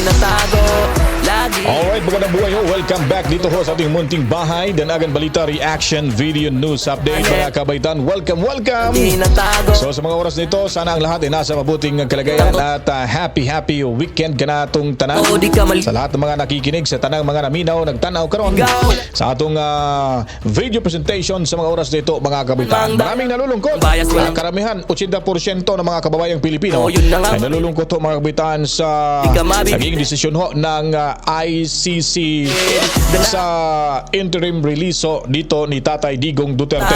tinatago magandang buhay ho. Welcome back dito ho sa ating munting bahay. Danagan Balita Reaction Video News Update. Mga kabaitan, welcome, welcome! So sa mga oras nito, sana ang lahat ay nasa mabuting kalagayan at uh, happy happy weekend ka na itong tanan. Sa lahat ng mga nakikinig, sa tanang mga naminaw, nagtanaw karon sa atong uh, video presentation sa mga oras nito, mga kabitan. Mang- Maraming nalulungkot. Uh, karamihan, 80% ng mga kababayang Pilipino ay nalulungkot ho mga kabitan sa naging desisyon ho ng uh, ICC sa interim release ho dito ni Tatay Digong Duterte.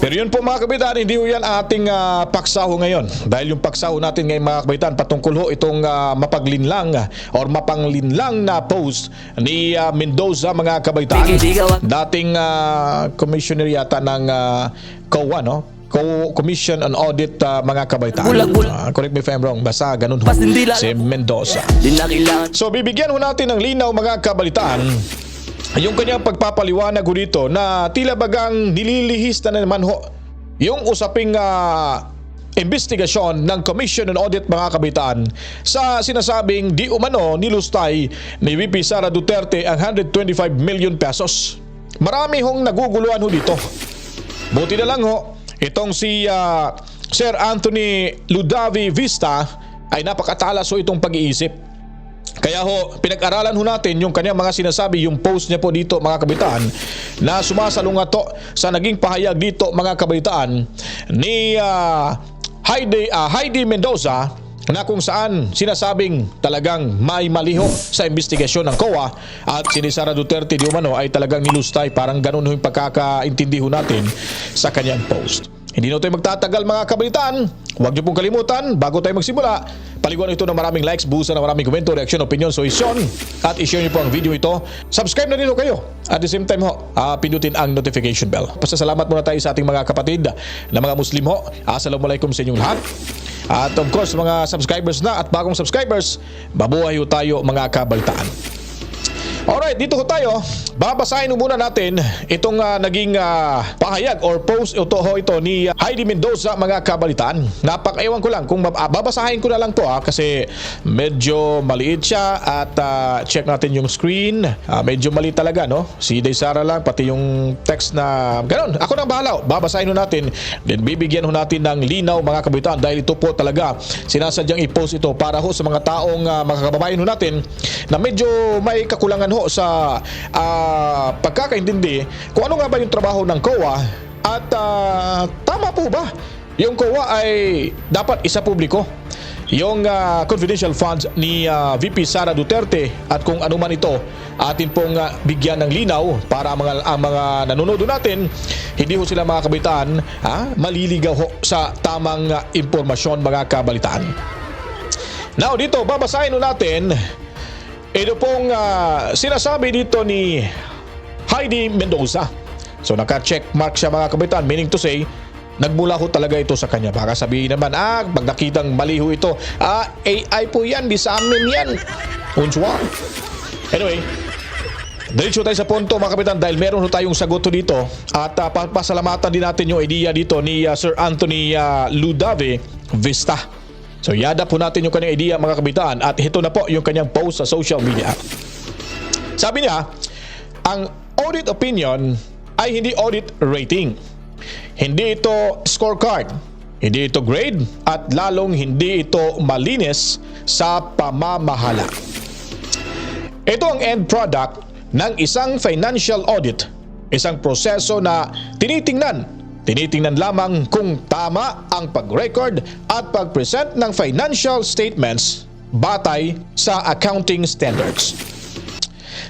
Pero yun po mga kabitan, hindi ho yan ating ah, paksaho ngayon. Dahil yung paksaho natin ngayon mga kabitan, patungkol ho itong ah, mapaglinlang or mapanglinlang na post ni ah, Mendoza mga kabitan. Dating ah, commissioner yata ng ah, COA, no? Co- Commission on Audit ah, mga kabaitan. Bulag-bulag. Ah, correct me if I'm wrong. Basta ganun ho. Si Mendoza. So bibigyan ho natin ng linaw mga kabalitaan yung kanyang pagpapaliwanag ho dito na tila bagang nililihis na naman ho yung usaping ah, investigasyon ng Commission on Audit mga kabitaan sa sinasabing di umano nilustay ni VP Sara Duterte ang 125 million pesos. Marami hong naguguluhan ho dito. Buti na lang ho, itong si ah, Sir Anthony Ludavi Vista ay napakatalas ho itong pag-iisip. Kaya ho, pinag-aralan ho natin yung kanyang mga sinasabi, yung post niya po dito mga kabitaan na sumasalungat to sa naging pahayag dito mga kabitaan ni ah, Heidi, ah, Heidi Mendoza na kung saan sinasabing talagang may maliho sa investigasyon ng COA at si Sara Duterte di umano ay talagang nilustay parang ganun yung pagkakaintindi ho natin sa kanyang post. Hindi na tayo magtatagal mga kabalitaan. Huwag niyo pong kalimutan, bago tayo magsimula, paliguan ito ng maraming likes, buusan ng maraming komento, reaction, opinion, soisyon, at i-share niyo po ang video ito. Subscribe na rin kayo. At the same time ho, ah, pindutin ang notification bell. Pasasalamat muna tayo sa ating mga kapatid na mga Muslim ho. Assalamualaikum sa inyong lahat. At of course, mga subscribers na at bagong subscribers, babuhay ho tayo mga kabalitaan. Alright, dito ko tayo. Babasahin muna natin itong ah, naging ah, pahayag or post ito ho ito ni Heidi Mendoza mga kabalitaan. Napakaiwan ko lang kung ah, babasahin ko na lang to ah, kasi medyo maliit siya at ah, check natin yung screen. Ah, medyo maliit talaga no. Si Day Sara lang pati yung text na ganun. Ako nang bahala. Babasahin ho natin then bibigyan ho natin ng linaw mga kabalitaan dahil ito po talaga sinasadyang i-post ito para ho sa mga taong ah, mga ho natin na medyo may kakulangan ho sa ah, pagkakaintindi kung ano nga ba yung trabaho ng COA at ah, tama po ba yung COA ay dapat isa publiko? Yung ah, confidential funds ni ah, VP Sara Duterte at kung ano man ito atin pong ah, bigyan ng linaw para mga, ang mga nanonood natin hindi ho sila mga kabitaan ha, maliligaw ho sa tamang ah, impormasyon mga kabalitaan. Now dito babasahin natin ito pong ah, sinasabi dito ni Heidi Mendoza. So naka-check mark siya mga kabitan, meaning to say, nagmula ho talaga ito sa kanya. Baka sabihin naman, ah, pag nakitang mali ho ito, ah, AI po yan, di sa amin yan. Unswa. Anyway, Diretso tayo sa punto mga kapitan dahil meron tayong sagot dito at uh, pasalamatan din natin yung idea dito ni uh, Sir Anthony uh, Ludave Vista. So yada po natin yung kanyang idea mga kapitan at ito na po yung kanyang post sa social media. Sabi niya, ang audit opinion ay hindi audit rating. Hindi ito scorecard. Hindi ito grade at lalong hindi ito malinis sa pamamahala. Ito ang end product ng isang financial audit. Isang proseso na tinitingnan. Tinitingnan lamang kung tama ang pag-record at pag-present ng financial statements batay sa accounting standards.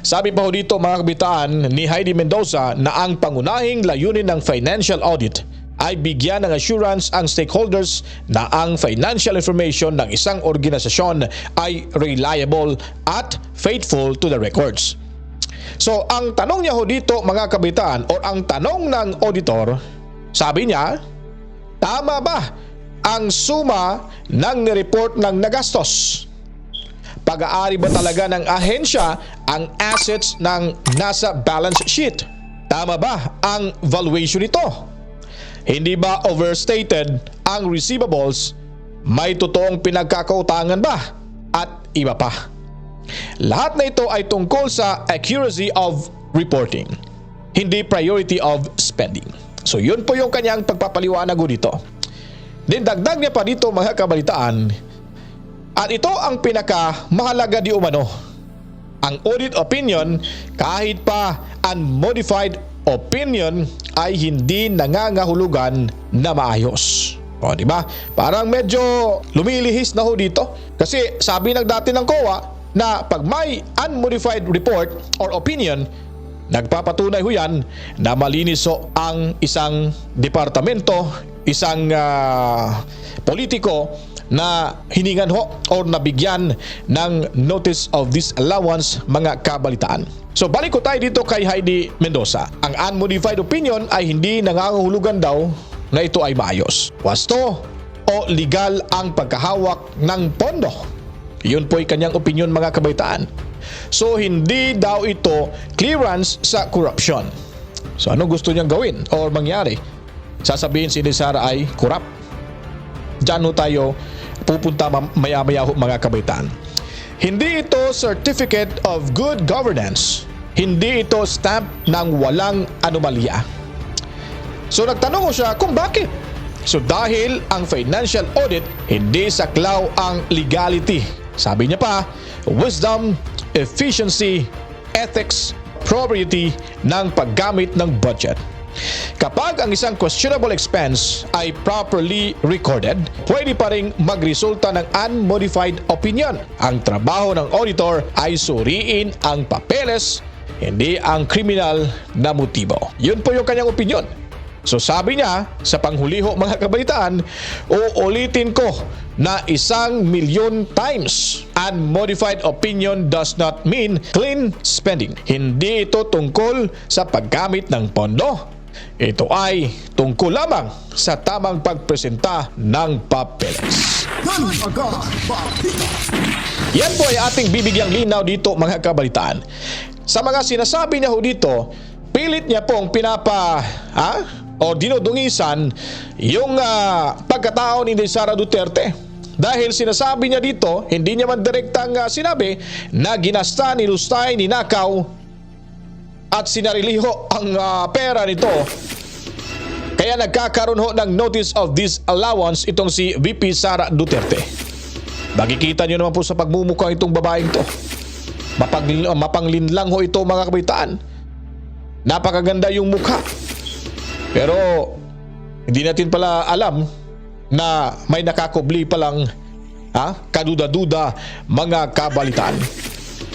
Sabi pa ho dito mga kabitaan ni Heidi Mendoza na ang pangunahing layunin ng financial audit ay bigyan ng assurance ang stakeholders na ang financial information ng isang organisasyon ay reliable at faithful to the records. So ang tanong niya ho dito mga kabitaan or ang tanong ng auditor, sabi niya, tama ba ang suma ng nireport ng nagastos? Pag-aari ba talaga ng ahensya ang assets ng nasa balance sheet? Tama ba ang valuation nito? Hindi ba overstated ang receivables? May totoong pinagkakautangan ba? At iba pa. Lahat na ito ay tungkol sa accuracy of reporting, hindi priority of spending. So yun po yung kanyang pagpapaliwanag ho dito. Then dagdag niya pa dito mga kabalitaan, at ito ang pinaka mahalaga di umano. Ang audit opinion kahit pa unmodified opinion ay hindi nangangahulugan na maayos. O, di ba? Parang medyo lumilihis na ho dito. Kasi sabi ng dati ng COA na pag may unmodified report or opinion, nagpapatunay ho yan na malinis ho ang isang departamento, isang ah, politiko na hiningan ho or nabigyan ng notice of disallowance mga kabalitaan. So balik ko tayo dito kay Heidi Mendoza. Ang unmodified opinion ay hindi nangangahulugan daw na ito ay maayos. Wasto o legal ang pagkahawak ng pondo. Yun po ay kanyang opinion mga kabaitaan. So hindi daw ito clearance sa corruption. So ano gusto niyang gawin or mangyari? Sasabihin si Sara ay corrupt. Diyan ho tayo pupunta maya-maya ho mga kabaitaan. Hindi ito Certificate of Good Governance. Hindi ito stamp ng walang anomalya. So nagtanong ko siya kung bakit. So dahil ang financial audit hindi saklaw ang legality. Sabi niya pa, wisdom, efficiency, ethics, probity ng paggamit ng budget. Kapag ang isang questionable expense ay properly recorded, pwede pa rin magresulta ng unmodified opinion. Ang trabaho ng auditor ay suriin ang papeles, hindi ang kriminal na motibo. Yun po yung kanyang opinion. So sabi niya sa panghuliho mga kabalitaan, uulitin ko na isang milyon times. Unmodified opinion does not mean clean spending. Hindi ito tungkol sa paggamit ng pondo. Ito ay tungkol lamang sa tamang pagpresenta ng papeles. Yan po ay ating bibigyang linaw dito mga kabalitaan. Sa mga sinasabi niya ho dito, pilit niya pong pinapa ha, o dinudungisan yung ah, pagkatao ni Sara Duterte. Dahil sinasabi niya dito, hindi niya man direktang ah, sinabi na ginasta, nilustay, ninakaw at sinariliho ang ah, pera nito kaya nagkakaroon ho ng notice of disallowance itong si VP Sara Duterte. Makikita nyo naman po sa pagmumukha itong babaeng to. Mapagli- mapanglinlang ho ito mga kabitaan. Napakaganda yung mukha. Pero hindi natin pala alam na may nakakubli palang ha, kaduda-duda mga kabalitaan.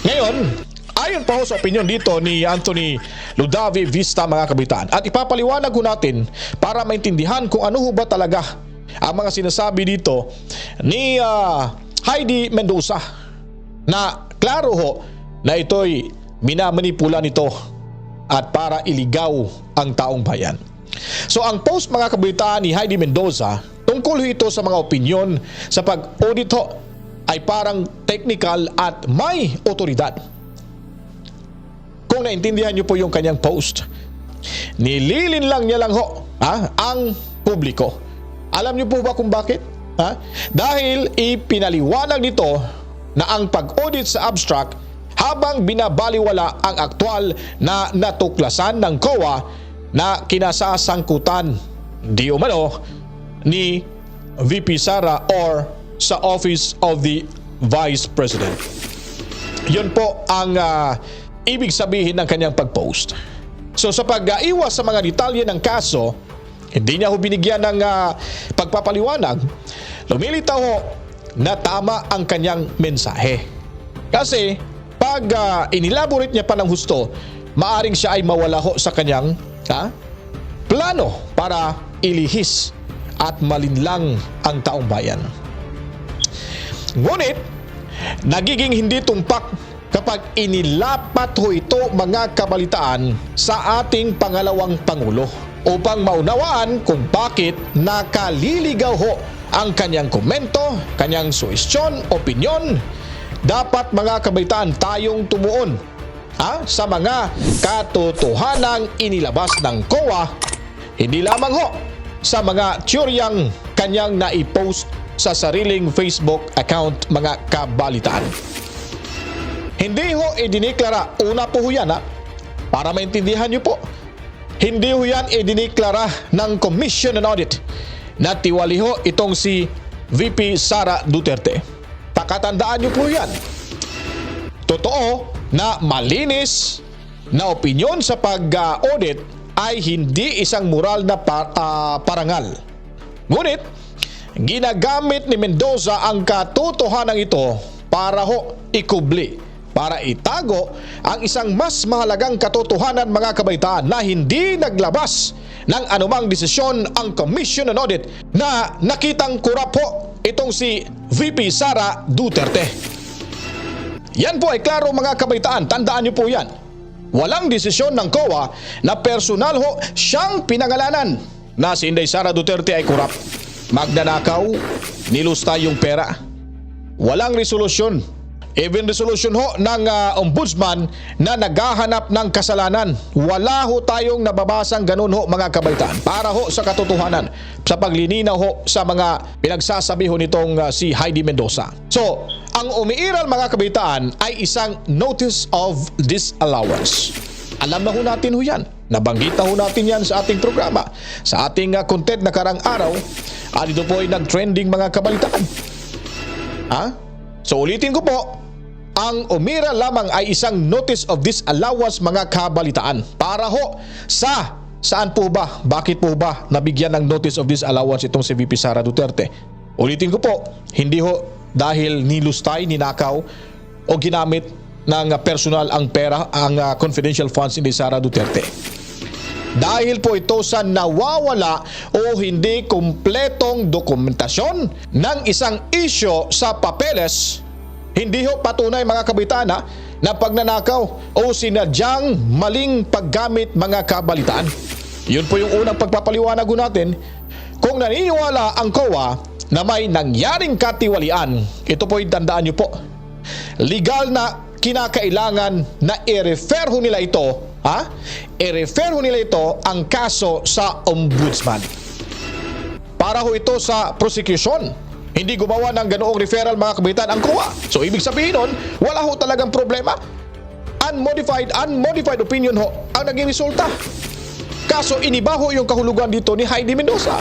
Ngayon, ayon pa ho sa opinion dito ni Anthony Ludavi Vista mga kabitaan at ipapaliwanag ko natin para maintindihan kung ano ho ba talaga ang mga sinasabi dito ni ah, Heidi Mendoza na klaro ho na ito'y minamanipula nito at para iligaw ang taong bayan. So ang post mga kabitaan ni Heidi Mendoza tungkol ito sa mga opinyon sa pag-audit ay parang technical at may otoridad. Kung naintindihan niyo po yung kanyang post, nililin lang niya lang ho ha, ang publiko. Alam niyo po ba kung bakit? Ha? Dahil ipinaliwanag nito na ang pag-audit sa abstract habang binabaliwala ang aktwal na natuklasan ng COA na kinasasangkutan di umano ni VP Sara or sa Office of the Vice President. Yun po ang ah, ibig sabihin ng kanyang pag-post. So sa pag-iwas sa mga detalye ng kaso, hindi niya ho binigyan ng ah, pagpapaliwanag. Lumilitaw ho na tama ang kanyang mensahe. Kasi pag ah, inelaborate niya pa ng husto, maaring siya ay mawala ho sa kanyang ha, plano para ilihis at malinlang ang taong bayan. Ngunit, nagiging hindi tumpak kapag inilapat ho ito mga kabalitaan sa ating pangalawang Pangulo upang maunawaan kung bakit nakaliligaw ho ang kanyang komento, kanyang suwestyon, opinyon. Dapat mga kabalitaan tayong tumuon ha, sa mga katotohanang inilabas ng COA, hindi lamang ho sa mga teoryang kanyang naipost sa sariling Facebook account mga kabalitaan. Hindi ho idiniklara, una po ho yan ha, para maintindihan niyo po. Hindi ho yan idiniklara ng Commission on Audit na tiwali ho itong si VP Sara Duterte. Pakatandaan niyo po yan. Totoo na malinis na opinyon sa pag-audit ay hindi isang moral na pa- ah, parangal. Ngunit, ginagamit ni Mendoza ang katotohanan ito para ho ikubli, para itago ang isang mas mahalagang katotohanan mga kabaitaan na hindi naglabas ng anumang desisyon ang Commission on Audit na nakitang kurap ho itong si VP Sara Duterte. Yan po ay klaro mga kabaitaan, tandaan niyo po yan. Walang desisyon ng COA na personal ho siyang pinangalanan na si Inday Sara Duterte ay kurap. Magnanakaw, nilusta yung pera. Walang resolusyon. Even resolution ho ng ah, ombudsman na naghahanap ng kasalanan. Wala ho tayong nababasang ganun ho mga kabaitaan para ho sa katotohanan sa paglilinaw ho sa mga pinagsasabi ho nitong ah, si Heidi Mendoza. So, ang umiiral mga kabaitaan ay isang notice of disallowance. Alam na ho natin ho yan. Nabanggit na ho natin yan sa ating programa. Sa ating ah, content na karang araw, at ito po ay nag-trending mga kabalitaan. Ha? So ulitin ko po, ang umira lamang ay isang notice of disallowance mga kabalitaan para ho sa saan po ba, bakit po ba nabigyan ng notice of disallowance itong si VP Sara Duterte. Ulitin ko po, hindi ho dahil nilustay, ninakaw o ginamit ng personal ang pera, ang uh, confidential funds ni Sara Duterte. Dahil po ito sa nawawala o hindi kumpletong dokumentasyon ng isang isyo sa papeles, hindi ho patunay mga kabitaan ha, na pagnanakaw o sinadyang maling paggamit mga kabalitaan. Yun po yung unang pagpapaliwanag natin. Kung naniniwala ang COA na may nangyaring katiwalian, ito po yung tandaan nyo po. Legal na kinakailangan na i-refer ho nila ito, ha? I-refer ho nila ito ang kaso sa ombudsman. Para ho ito sa prosecution. Hindi gumawa ng ganoong referral mga kabitan ang COA. So ibig sabihin nun, wala ho talagang problema. Unmodified, unmodified opinion ho ang naging resulta. Kaso iniba ho yung kahulugan dito ni Heidi Mendoza.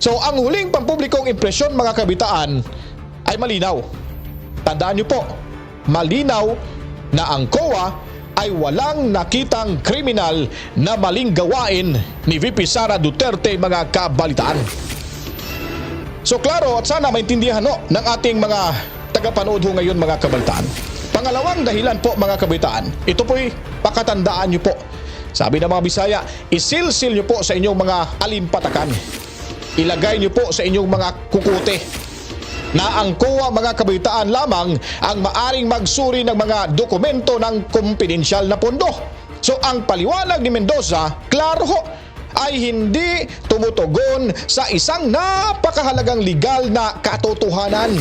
So ang huling pampublikong impresyon mga kabitaan ay malinaw. Tandaan niyo po, malinaw na ang COA ay walang nakitang kriminal na maling gawain ni VP Sara Duterte mga kabalitaan. So klaro at sana maintindihan no, ng ating mga tagapanood ho ngayon mga kabalitaan. Pangalawang dahilan po mga kabitaan, ito po'y pakatandaan niyo po. Sabi ng mga Bisaya, isilsil niyo po sa inyong mga alimpatakan. Ilagay niyo po sa inyong mga kukute na ang COA mga kabitaan lamang ang maaring magsuri ng mga dokumento ng kumpidensyal na pondo. So ang paliwanag ni Mendoza, klaro ho, ay hindi tumutugon sa isang napakahalagang legal na katotohanan.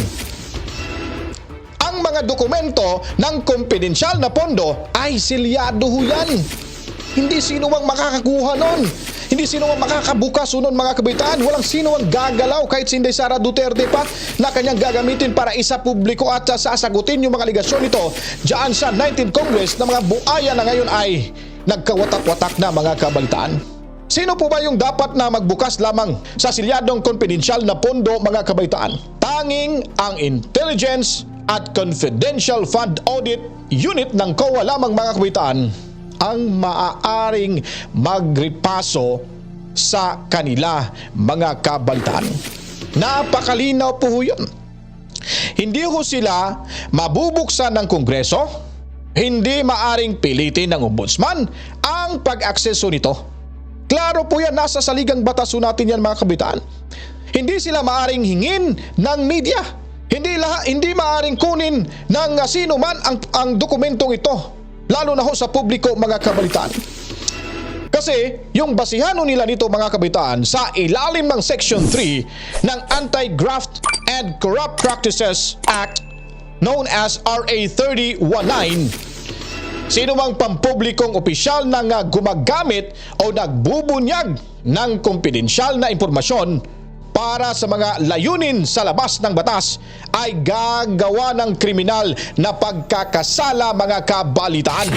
Ang mga dokumento ng kumpidensyal na pondo ay silyado ho yan. Hindi sino mang makakakuha nun. Hindi sino mang makakabukas nun mga kabitaan. Walang sino ang gagalaw kahit si Inday Sara Duterte pa na kanyang gagamitin para isa publiko at sasagutin yung mga ligasyon nito dyan sa 19th Congress na mga buaya na ngayon ay nagkawatak-watak na mga kabalitaan. Sino po ba yung dapat na magbukas lamang sa silyadong konfidensyal na pondo mga kabaitaan? Tanging ang Intelligence at Confidential Fund Audit Unit ng COA lamang mga kabaitaan ang maaaring magripaso sa kanila mga kabalitaan. Napakalinaw po yun. Hindi ho sila mabubuksan ng Kongreso, hindi maaring pilitin ng ombudsman ang pag-akseso nito. Klaro po yan, nasa saligang batas natin yan mga kabitaan. Hindi sila maaring hingin ng media. Hindi lahat, hindi maaring kunin ng sino man ang, ang dokumentong ito. Lalo na ho sa publiko mga kabalitaan. Kasi yung basihan ho nila nito mga kabitaan sa ilalim ng Section 3 ng Anti-Graft and Corrupt Practices Act known as RA 3019 Sino mang pampublikong opisyal na gumagamit o nagbubunyag ng kumpidensyal na impormasyon para sa mga layunin sa labas ng batas ay gagawa ng kriminal na pagkakasala mga kabalitaan.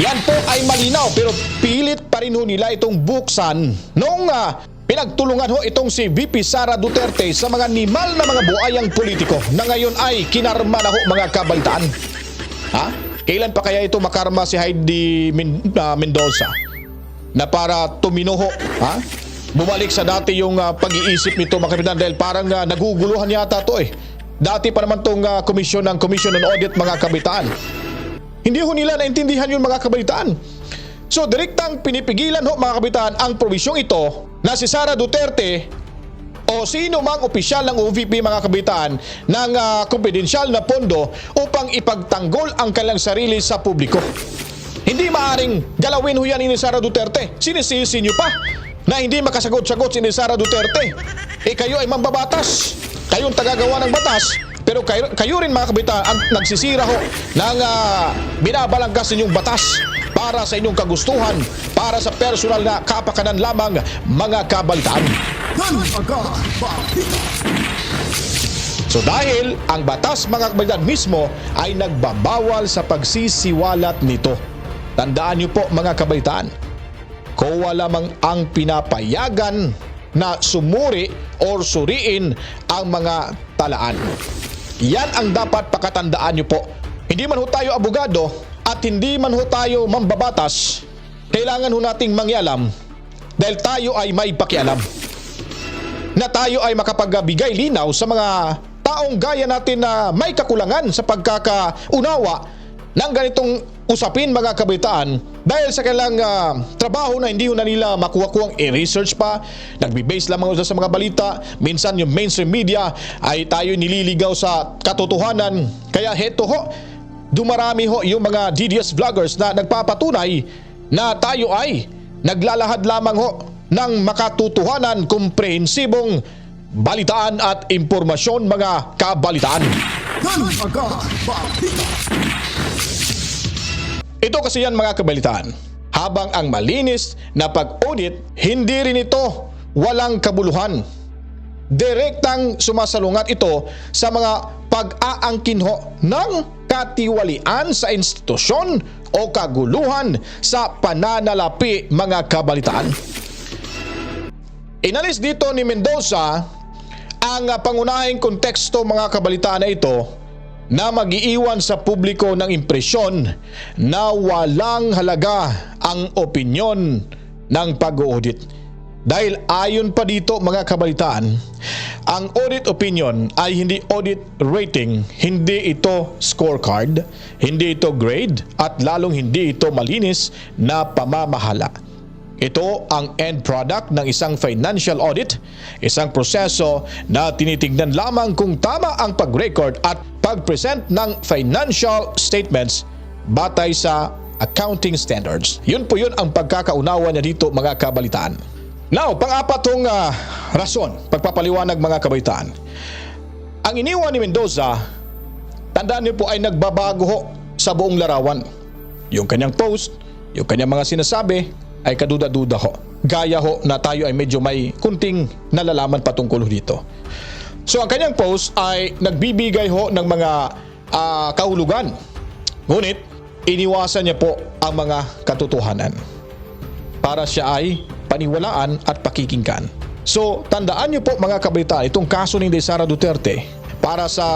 Yan po ay malinaw pero pilit pa rin ho nila itong buksan noong ah, pinagtulungan ho itong si VP Sara Duterte sa mga nimal na mga buayang politiko na ngayon ay kinarma na ho mga kabalitaan. Ha? Kailan pa kaya ito makarma si Heidi ah, Mendoza? Na para tuminuho, ha? Bumalik sa dati yung ah, pag-iisip nito mga kapitan dahil parang ah, naguguluhan yata to eh. Dati pa naman tong ah, komisyon ng Commission on Audit mga kabitaan. Hindi ho nila naintindihan yung mga kabalitaan. So direktang pinipigilan ho mga kabitaan ang probisyong ito na si Sara Duterte o sino mang opisyal ng OVP mga kabitaan ng ah, kumpidensyal na pondo upang ipagtanggol ang kanilang sarili sa publiko. Hindi maaring galawin ho yan ni Sara Duterte. Sinisisi nyo pa na hindi makasagot-sagot si Sara Duterte. Eh kayo ay mambabatas. Kayong tagagawa ng batas. Pero kayo, kayo rin mga kabitaan ang nagsisira ho ng ah, binabalangkas ninyong batas para sa inyong kagustuhan, para sa personal na kapakanan lamang mga kabalitaan. So dahil ang batas mga kabalitan mismo ay nagbabawal sa pagsisiwalat nito. Tandaan niyo po mga kabalitaan, kowa lamang ang pinapayagan na sumuri or suriin ang mga talaan. Yan ang dapat pakatandaan niyo po. Hindi man ho tayo abogado at hindi man ho tayo mambabatas, kailangan ho nating mangyalam dahil tayo ay may pakialam na tayo ay makapagbigay linaw sa mga taong gaya natin na may kakulangan sa pagkakaunawa ng ganitong usapin mga kabitaan dahil sa kailang ah, trabaho na hindi na nila makuha-kuhang i-research pa, nagbe-base lamang sa mga balita, minsan yung mainstream media ay tayo nililigaw sa katotohanan. Kaya heto ho, dumarami ho yung mga DDS vloggers na nagpapatunay na tayo ay naglalahad lamang ho ng makatutuhanan komprehensibong balitaan at impormasyon mga kabalitaan. Ito kasi yan mga kabalitaan. Habang ang malinis na pag-audit, hindi rin ito walang kabuluhan. Direktang sumasalungat ito sa mga pag-aangkinho ng katiwalian sa institusyon o kaguluhan sa pananalapi mga kabalitaan. Inalis dito ni Mendoza ang ah, pangunahing konteksto mga kabalitaan na ito na magiiwan sa publiko ng impresyon na walang halaga ang opinyon ng pag-audit. Dahil ayon pa dito mga kabalitaan, ang audit opinion ay hindi audit rating, hindi ito scorecard, hindi ito grade at lalong hindi ito malinis na pamamahala. Ito ang end product ng isang financial audit, isang proseso na tinitingnan lamang kung tama ang pag-record at pag-present ng financial statements batay sa accounting standards. Yun po yun ang pagkakaunawa niya dito mga kabalitaan. Now, pang-apat ah, rason, pagpapaliwanag mga kabalitaan. Ang iniwan ni Mendoza, tandaan niyo po ay nagbabago sa buong larawan. Yung kanyang post, yung kanyang mga sinasabi ay kaduda-duda ho. Gaya ho na tayo ay medyo may kunting nalalaman patungkol dito. So ang kanyang post ay nagbibigay ho ng mga ah, kahulugan. Ngunit iniwasan niya po ang mga katotohanan para siya ay paniwalaan at pakikinggan. So, tandaan niyo po mga kabalitaan, itong kaso ni Sara Duterte para sa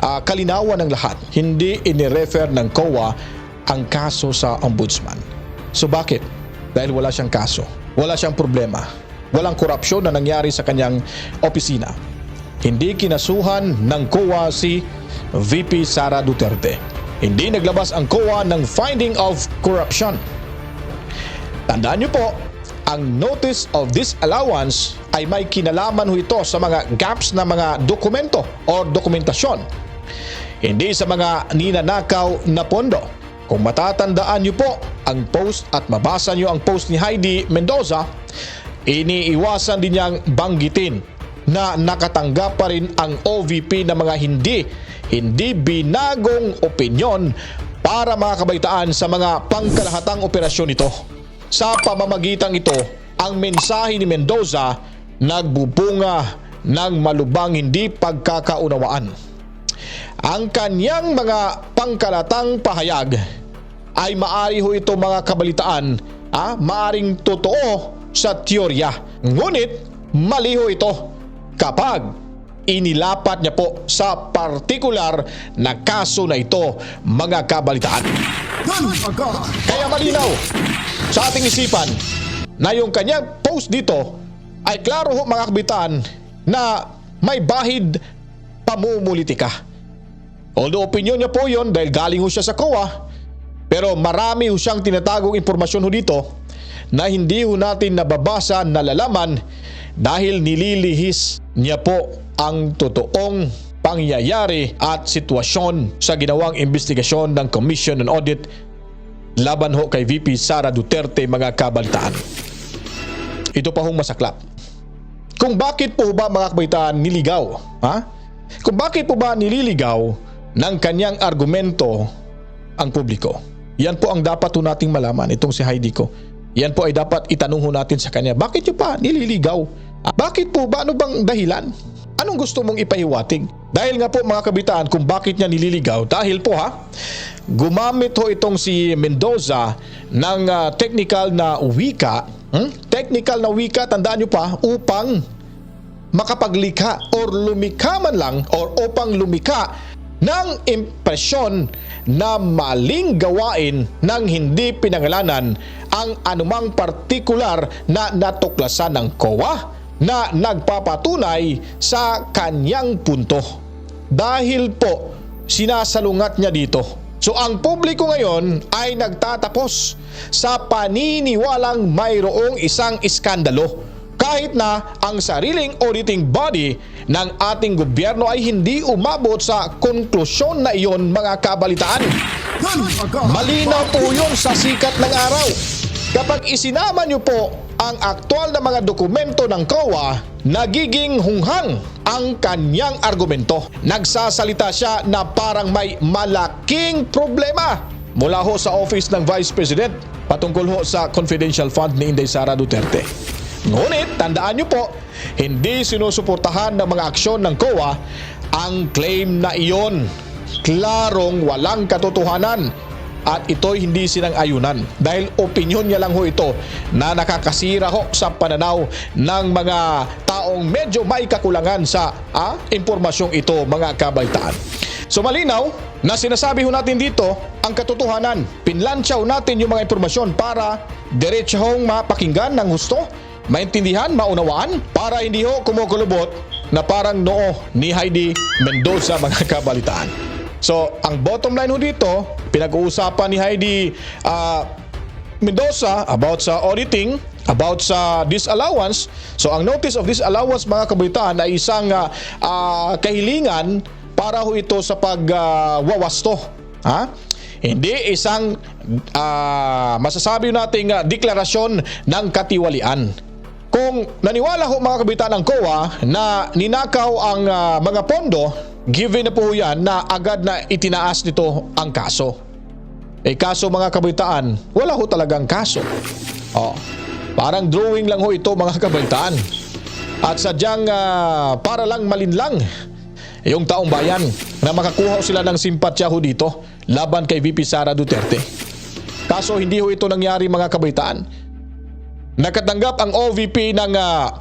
ah, kalinawan ng lahat, hindi inirefer ng COA ang kaso sa ombudsman. So bakit? Dahil wala siyang kaso, wala siyang problema, walang korupsyon na nangyari sa kanyang opisina. Hindi kinasuhan ng COA si VP Sara Duterte. Hindi naglabas ang COA ng finding of corruption. Tandaan niyo po, ang notice of disallowance ay may kinalaman ho ito sa mga gaps na mga dokumento o dokumentasyon. Hindi sa mga ninanakaw na pondo. Kung matatandaan niyo po ang post at mabasa niyo ang post ni Heidi Mendoza, iniiwasan din niyang banggitin na nakatanggap pa rin ang OVP ng mga hindi hindi binagong opinyon para mga kabaitaan sa mga pangkalahatang operasyon nito. Sa pamamagitan ito ang mensahe ni Mendoza nagbubunga ng malubang hindi pagkakaunawaan. Ang kanyang mga pangkalatang pahayag ay maari ho ito mga kabalitaan, ah, maaring totoo sa teorya. Ngunit mali ho ito kapag inilapat niya po sa partikular na kaso na ito mga kabalitaan. Kaya malinaw sa ating isipan na yung kanyang post dito ay klaro ho mga kabitan na may bahid pamumulitika. Although opinion niya po yon dahil galing ho siya sa COA, pero marami ho siyang tinatagong impormasyon ho dito na hindi ho natin nababasa, nalalaman dahil nililihis niya po ang totoong pangyayari at sitwasyon sa ginawang investigasyon ng Commission on Audit laban ho kay VP Sara Duterte mga kabalitaan. Ito pa hong masaklap. Kung bakit po ba mga kabaitaan niligaw? Ha? Kung bakit po ba nililigaw ng kanyang argumento ang publiko? Yan po ang dapat nating malaman itong si Heidi ko. Yan po ay dapat itanong natin sa kanya. Bakit nyo pa nililigaw? Bakit po ba? Ano bang dahilan? Anong gusto mong ipahiwatig? Dahil nga po mga kabitaan kung bakit niya nililigaw. Dahil po ha, gumamit ho itong si Mendoza ng ah, technical na wika. Hmm? Technical na wika, tandaan nyo pa, upang makapaglikha or lumikha man lang or upang lumikha ng impresyon na maling gawain ng hindi pinangalanan ang anumang partikular na natuklasan ng COA na nagpapatunay sa kanyang punto. Dahil po, sinasalungat niya dito. So ang publiko ngayon ay nagtatapos sa paniniwalang mayroong isang iskandalo kahit na ang sariling auditing body ng ating gobyerno ay hindi umabot sa konklusyon na iyon mga kabalitaan. Malinaw po yun sa sikat ng araw. Kapag isinama niyo po ang aktual na mga dokumento ng COA, nagiging hunghang ang kanyang argumento. Nagsasalita siya na parang may malaking problema mula ho sa office ng Vice President patungkol ho sa confidential fund ni Inday Sara Duterte. Ngunit, tandaan niyo po, hindi sinusuportahan ng mga aksyon ng COA ang claim na iyon. Klarong walang katotohanan at ito'y hindi sinang-ayunan dahil opinyon niya lang ho ito na nakakasira ho sa pananaw ng mga taong medyo may kakulangan sa ah, impormasyong ito mga kabaitaan. So malinaw na sinasabi ho natin dito ang katotohanan. Pinlansyaw natin yung mga impormasyon para diretsahong mapakinggan ng gusto, maintindihan, maunawaan para hindi ho kumukulubot na parang noo ni Heidi Mendoza mga kabalitaan. So, ang bottom line ho dito, pinag-uusapan ni Heidi ah, Mendoza about sa auditing, about sa disallowance. So, ang notice of disallowance mga kabalitaan ay isang ah, ah, kahilingan para ho ito sa pagwawasto. ha? Hindi isang ah, masasabi nating ah, deklarasyon ng katiwalian. Kung naniwala ho mga kabitan ng COA na ninakaw ang ah, mga pondo, given na po yan na agad na itinaas nito ang kaso. Eh kaso mga kabitaan, wala ho talagang kaso. Oh, parang drawing lang ho ito mga kabitaan. At sadyang ah, para lang malinlang yung taong bayan na makakuha sila ng simpatya ho dito laban kay VP Sara Duterte. Kaso hindi ho ito nangyari mga kabitaan. Nakatanggap ang OVP ng ah,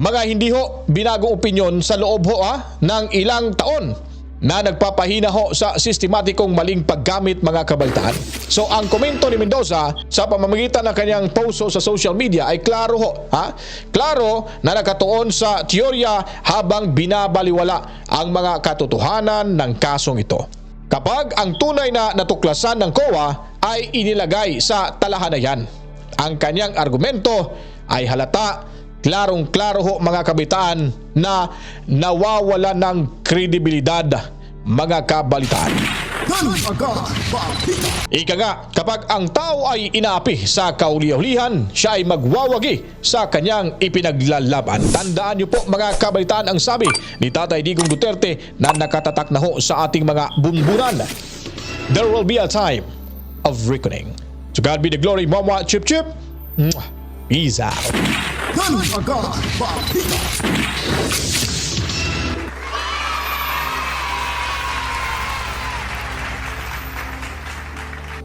mga hindi ho binagong opinyon sa loob ho ah, ng ilang taon na nagpapahina ho sa sistematikong maling paggamit mga kabaltaan. So ang komento ni Mendoza sa pamamagitan ng kanyang post sa social media ay klaro ho, ha? Klaro na nakatuon sa teorya habang binabaliwala ang mga katotohanan ng kasong ito. Kapag ang tunay na natuklasan ng COA ay inilagay sa talahanayan, ang kanyang argumento ay halata, klarong-klaro ho mga kabitaan na nawawala ng kredibilidad mga kabalitaan. Ika nga, kapag ang tao ay inaapi sa kauli-ulihan, siya ay magwawagi sa kanyang ipinaglalaban. Tandaan niyo po mga kabalitaan ang sabi ni Tatay Digong Duterte na nakatatak na ho sa ating mga bunbunan. There will be a time of reckoning. To God be the glory, one white chip chip. Mwah. Peace out.